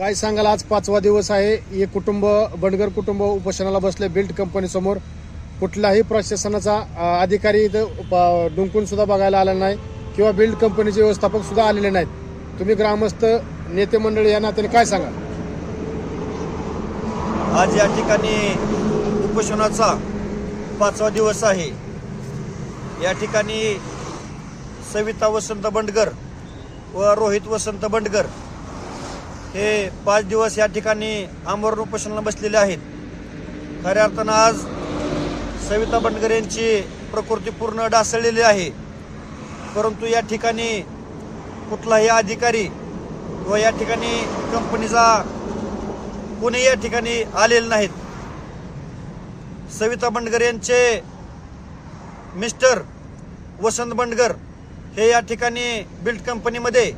काय सांगाल? आज पाचवा दिवस आहे. हे कुटुंब बंडगर कुटुंब उपोषणाला बसले बिल्ड कंपनी समोर. कुठलाही प्रशासनाचा अधिकारी इथं डुंकून सुद्धा बघायला आला नाही किंवा बिल्ड कंपनीचे व्यवस्थापक सुद्धा आलेले नाहीत. तुम्ही ग्रामस्थ नेते मंडळी या नात्याने काय सांगाल? आज या ठिकाणी उपोषणाचा पाचवा दिवस आहे. या ठिकाणी सविता वसंत बंडगर व रोहित वसंत बंडगर हे पाच दिवस या ठिकाणी आमरण उपोषणाला बसलेले आहेत. खऱ्या अर्थानं आज सविता बंडगर यांची प्रकृती पूर्ण डासळलेली आहे. परंतु या ठिकाणी कुठलाही अधिकारी व या ठिकाणी कंपनीचा कोणी या ठिकाणी आलेले नाहीत. सविता बंडगर यांचे मिस्टर वसंत बंडगर हे या ठिकाणी बिल्ड कंपनीमध्ये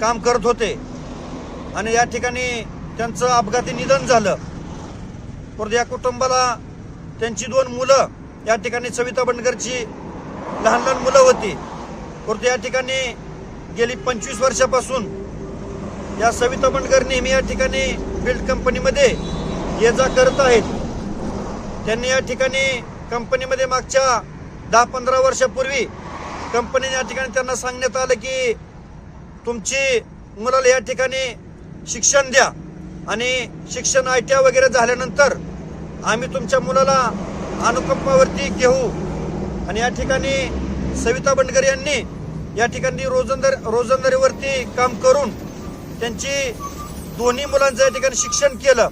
काम करत होते. आणि या ठिकाणी त्यांचं अपघाती निधन झालं. परत या कुटुंबाला त्यांची दोन मुलं या ठिकाणी सविता बंडगरची लहान लहान मुलं होती. परंतु या ठिकाणी गेली पंचवीस वर्षापासून. या सविता बंडकर नेहमी या ठिकाणी बिल्ड कंपनीमध्ये ये जा करत आहेत. त्यांनी या ठिकाणी कंपनीमध्ये मागच्या दहा पंधरा वर्षापूर्वी कंपनीने या ठिकाणी त्यांना सांगण्यात आलं की तुमची मुलाला या ठिकाणी शिक्षण द्या. आणि शिक्षण आय टी आय वगैरे झाल्यानंतर आम्ही तुमच्या मुलाला अनुकंपावरती घेऊ. आणि या ठिकाणी सविता बंडकर यांनी या ठिकाणी रोजंदार रोजंदारीवरती काम करून त्यांची दोन्ही मुलांचं या ठिकाणी शिक्षण केलं.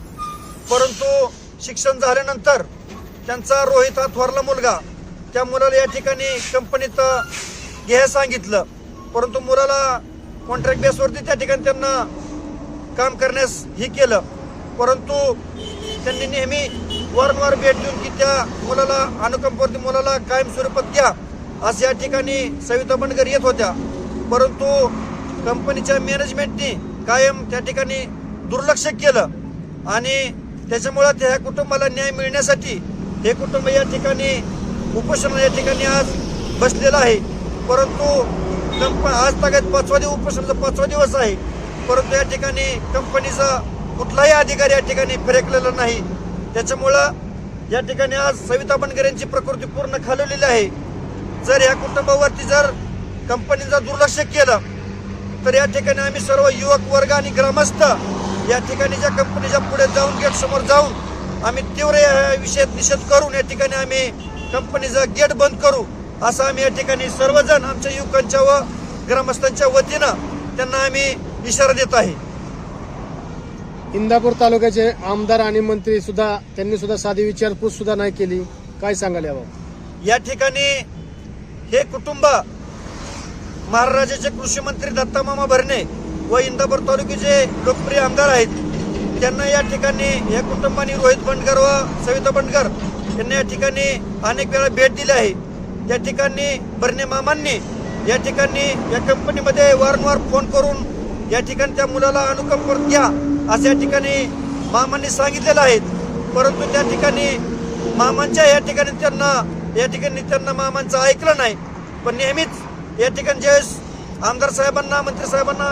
परंतु शिक्षण झाल्यानंतर त्यांचा रोहित हा थोरला मुलगा त्या मुलाला या ठिकाणी कंपनीत घ्यायला सांगितलं. परंतु मुलाला कॉन्ट्रॅक्ट बेसवरती त्या ठिकाणी त्यांना काम करण्यास हे केलं. परंतु त्यांनी नेहमी वारंवार भेट देऊन की त्या मुलाला अनुकंपवरती मुलाला कायम स्वरूपात द्या. असं या ठिकाणी सविता बनकर येत होत्या. परंतु कंपनीच्या मॅनेजमेंटने कायम त्या ठिकाणी दुर्लक्ष केलं. आणि त्याच्यामुळं त्या कुटुंबाला न्याय मिळण्यासाठी हे कुटुंब या ठिकाणी उपोषण या ठिकाणी आज बसलेलं आहे. परंतु कंप आज तागत पाचवा दिवस उपोषणाचा पाचवा दिवस आहे. परंतु या ठिकाणी कंपनीचा कुठलाही अधिकारी या ठिकाणी फिरकलेला नाही. त्याच्यामुळं या ठिकाणी आज सविता बंडकर यांची प्रकृती पूर्ण खालवलेली आहे. जर या कुटुंबावरती जर कंपनीचा दुर्लक्ष केलं तर या ठिकाणी आम्ही सर्व युवक वर्ग आणि ग्रामस्थ या ठिकाणी ज्या कंपनीच्या पुढे जाऊन गेट समोर जाऊन आम्ही तीव्र या विषयात निषेध करून या ठिकाणी आम्ही कंपनीचा गेट बंद करू असं आम्ही या ठिकाणी सर्वजण आमच्या युवकांच्या व ग्रामस्थांच्या वतीनं त्यांना आम्ही इशारा देत आहे. इंदापूर तालुक्याचे आमदार आणि मंत्री सुद्धा त्यांनी सुद्धा साधी विचारपूस सुद्धा नाही केली. काय सांगाल याबाबत? या ठिकाणी हे कुटुंब महाराष्ट्राचे कृषी मंत्री दत्तामामा भरणे व इंदापूर तालुक्याचे लोकप्रिय आमदार आहेत त्यांना या ठिकाणी या कुटुंबाने रोहित बंडकर व सविता बंडकर यांना या ठिकाणी अनेक वेळा भेट दिली आहे. या ठिकाणी भरणे मामांनी या ठिकाणी या कंपनीमध्ये वारंवार फोन करून या ठिकाणी त्या मुलाला अनुकंप घ्या असं या ठिकाणी मामांनी सांगितलेलं आहे. परंतु त्या ठिकाणी मामांच्या या ठिकाणी त्यांना या ठिकाणी त्यांना मामांचं ऐकलं नाही. पण नेहमीच या ठिकाणी ज्यावेळेस आमदार साहेबांना मंत्री साहेबांना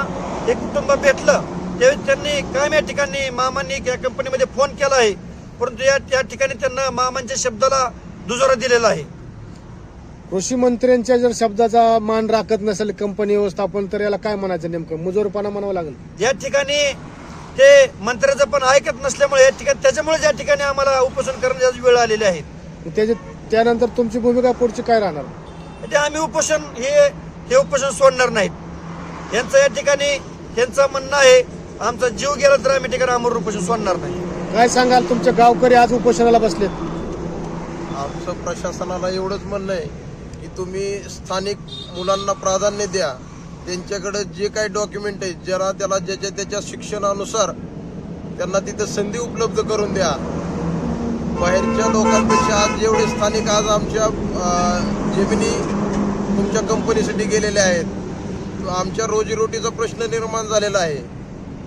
हे कुटुंब भेटलं त्यावेळेस त्यांनी कायम या ठिकाणी मामांनी या कंपनीमध्ये फोन केला आहे. परंतु या त्या ठिकाणी त्यांना मामांच्या शब्दाला दुजोरा दिलेला आहे. कृषी मंत्र्यांच्या जर शब्दाचा मान राखत नसेल कंपनी व्यवस्थापन तर याला काय म्हणायचं नेमकं? मुजोरपणा म्हणावं लागेल. या ठिकाणी ते मंत्र्याचं पण ऐकत नसल्यामुळे या ठिकाणी त्याच्यामुळे या ठिकाणी आम्हाला उपोषण करण्याची वेळ आलेली आहे. त्याचे त्यानंतर तुमची भूमिका पुढची काय राहणार? ते आम्ही उपोषण हे हे उपोषण सोडणार नाहीत. यांचं या ठिकाणी त्यांचं म्हणणं आहे आमचा जीव गेला तर आम्ही ठिकाणी आमर उपोषण सोडणार नाही. काय सांगाल तुमचे गावकरी आज उपोषणाला बसलेत? आमचं प्रशासनाला एवढंच म्हणणं आहे की तुम्ही स्थानिक मुलांना प्राधान्य द्या. त्यांच्याकडे जे काही डॉक्युमेंट आहे जरा त्याला ज्याच्या त्याच्या शिक्षणानुसार त्यांना तिथं संधी उपलब्ध करून द्या. बाहेरच्या लोकांपेक्षा आज जेवढे स्थानिक आज आमच्या जेमिनी जमिनी तुमच्या कंपनीसाठी गेलेले आहेत. आमच्या रोजीरोटीचा प्रश्न निर्माण झालेला आहे.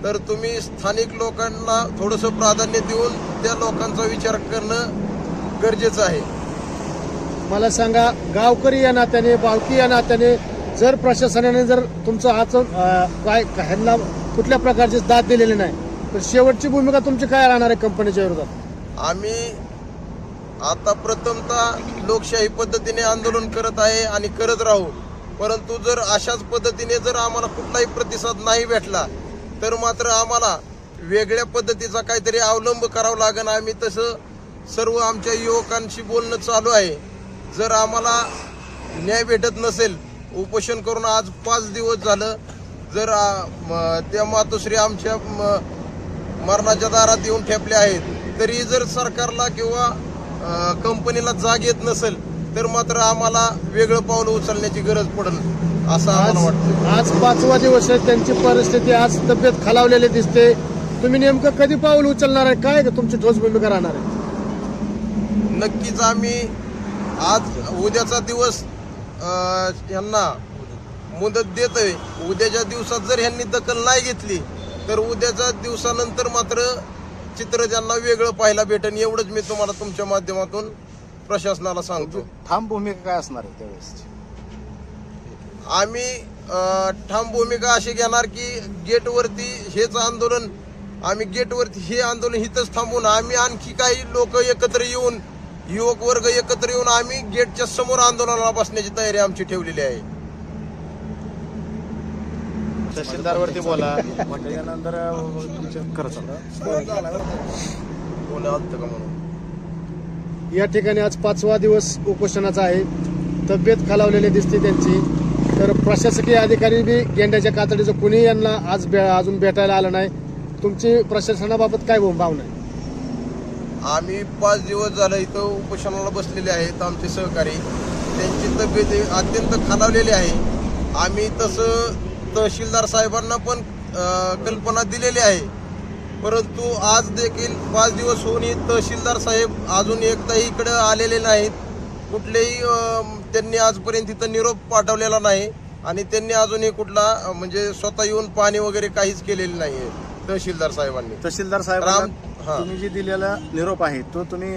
तर तुम्ही स्थानिक लोकांना थोडंसं प्राधान्य देऊन त्या लोकांचा विचार करणं गरजेचं आहे. मला सांगा गावकरी या नात्याने बावकी या नात्याने जर प्रशासनाने जर तुमचं हाच काय ह्यांना कुठल्या प्रकारची दाद दिलेली नाही तर शेवटची भूमिका तुमची काय राहणार आहे कंपनीच्या विरोधात? आम्ही आता प्रथमतः लोकशाही पद्धतीने आंदोलन करत आहे आणि करत राहू. परंतु जर अशाच पद्धतीने जर आम्हाला कुठलाही प्रतिसाद नाही भेटला तर मात्र आम्हाला वेगळ्या पद्धतीचा काहीतरी अवलंब करावा लागेल. आम्ही तसं सर्व आमच्या युवकांशी बोलणं चालू आहे. जर आम्हाला न्याय भेटत नसेल उपोषण करून आज पाच दिवस झालं जर त्या मातोश्री आमच्या मरणाच्या दारात येऊन ठेपले आहेत तरी जर सरकारला किंवा कंपनीला जाग येत नसेल तर मात्र आम्हाला वेगळं पाऊल उचलण्याची गरज पडेल असं आज आम्हाला वाटतं. आज पाचवा दिवस आहे त्यांची परिस्थिती आज तब्येत खालावलेली दिसते. तुम्ही नेमकं कधी पाऊल उचलणार आहे? काय तुमची ठोस भूमिका राहणार आहे? नक्कीच आम्ही आज उद्याचा दिवस यांना मुदत देतोय. उद्याच्या दिवसात जर ह्यांनी दखल नाही घेतली तर उद्याच्या दिवसानंतर मात्र चित्र त्यांना वेगळं पाहायला भेटेल एवढंच मी तुम्हाला तुमच्या माध्यमातून प्रशासनाला सांगतो. ठाम भूमिका काय असणार आहे त्यावेळेस? आम्ही ठाम भूमिका अशी घेणार की गेटवरती हेच आंदोलन आम्ही गेटवरती हे आंदोलन इथंच थांबवून आम्ही आणखी काही लोक एकत्र येऊन युवक वर्ग एकत्र येऊन आम्ही गेटच्या समोर आंदोलनाला बसण्याची तयारी आमची ठेवलेली आहे. तहसीलदारवरती बोला. त्याच्यानंतर खरं चालू कोणी आलतं का म्हणून? या ठिकाणी आज पाचवा दिवस उपोषणाचा आहे. तब्येत खालावलेली दिसते त्यांची. तर प्रशासकीय अधिकारी बी गेंड्याच्या कातडीचं कुणी यांना आज बे- अजून भेटायला आलं नाही. तुमची प्रशासनाबाबत काय भावना आहे? आम्ही पाच दिवस झालं इथं उपोषणाला बसलेले आहेत आमचे सहकारी. त्यांची तब्येत अत्यंत खालावलेली आहे. आम्ही तसं तहसीलदार साहेबांना पण कल्पना दिलेली आहे. परंतु आज देखील पाच दिवस होऊन तहसीलदार साहेब अजून एकदाही इकडे आलेले नाहीत. कुठलेही त्यांनी आजपर्यंत इथं निरोप पाठवलेला नाही आणि त्यांनी अजूनही कुठला म्हणजे स्वतः येऊन पाणी वगैरे काहीच केलेलं नाही आहे तहसीलदार साहेबांनी. तहसीलदार साहेबांना हा. तुम्ही जे दिलेला निरोप आहे तो तुम्ही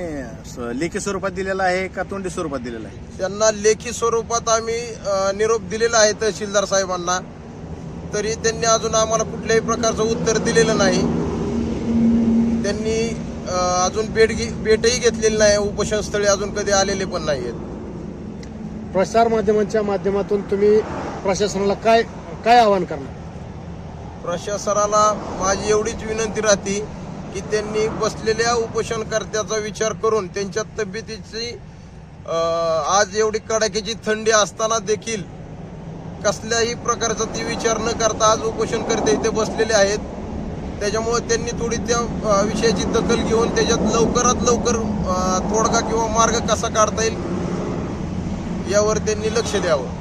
स- लेखी स्वरूपात दिलेला आहे का तोंडी स्वरूपात दिलेला आहे? त्यांना लेखी स्वरूपात आम्ही अ, निरोप दिलेला आहे तहसीलदार साहेबांना. तरी त्यांनी अजून आम्हाला कुठल्याही प्रकारचं उत्तर दिलेलं नाही. त्यांनी अ, अजून भेट घे भेटही घेतलेली नाही. उपोषणस्थळी अजून कधी आलेले पण नाही आहेत. प्रसार माध्यमांच्या माध्यमातून तुम्ही प्रशासनाला काय काय आवाहन करणार? प्रशासनाला माझी एवढीच विनंती राहते की त्यांनी बसलेल्या उपोषणकर्त्याचा विचार करून त्यांच्या तब्येतीची आज एवढी कडाक्याची थंडी असताना देखील कसल्याही प्रकारचा ती विचार न करता आज उपोषणकर्ते इथे बसलेले आहेत. त्याच्यामुळे त्यांनी थोडी त्या विषयाची दखल घेऊन त्याच्यात लवकरात लवकर तोडगा किंवा मार्ग कसा काढता येईल यावर त्यांनी लक्ष द्यावं.